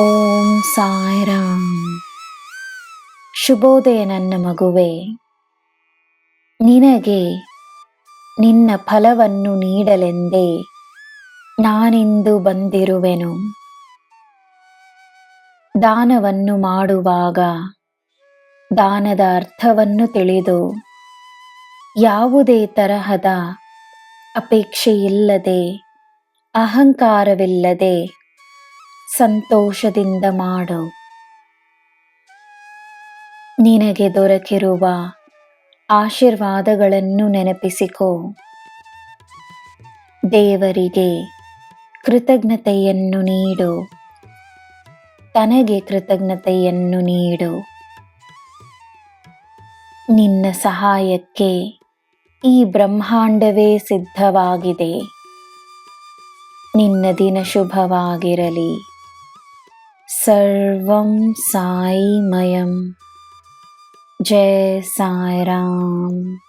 ಓಂ ಸಾಯಿರಾಮ್. ಶುಭೋದಯ ನನ್ನ ಮಗುವೆ. ನಿನಗೆ ನಿನ್ನ ಫಲವನ್ನು ನೀಡಲೆಂದೇ ನಾನಿಂದು ಬಂದಿರುವೆನು. ದಾನವನ್ನು ಮಾಡುವಾಗ ದಾನದ ಅರ್ಥವನ್ನು ತಿಳಿದು ಯಾವುದೇ ತರಹದ ಅಪೇಕ್ಷೆಯಿಲ್ಲದೆ ಅಹಂಕಾರವಿಲ್ಲದೆ ಸಂತೋಷದಿಂದ ಮಾಡು. ನಿನಗೆ ದೊರಕಿರುವ ಆಶೀರ್ವಾದಗಳನ್ನು ನೆನಪಿಸಿಕೋ. ದೇವರಿಗೆ ಕೃತಜ್ಞತೆಯನ್ನು ನೀಡು. ತನಗೆ ಕೃತಜ್ಞತೆಯನ್ನು ನೀಡು. ನಿನ್ನ ಸಹಾಯಕ್ಕೆ ಈ ಬ್ರಹ್ಮಾಂಡವೇ ಸಿದ್ಧವಾಗಿದೆ. ನಿನ್ನ ದಿನ ಶುಭವಾಗಿರಲಿ. सर्वं साईमयं राम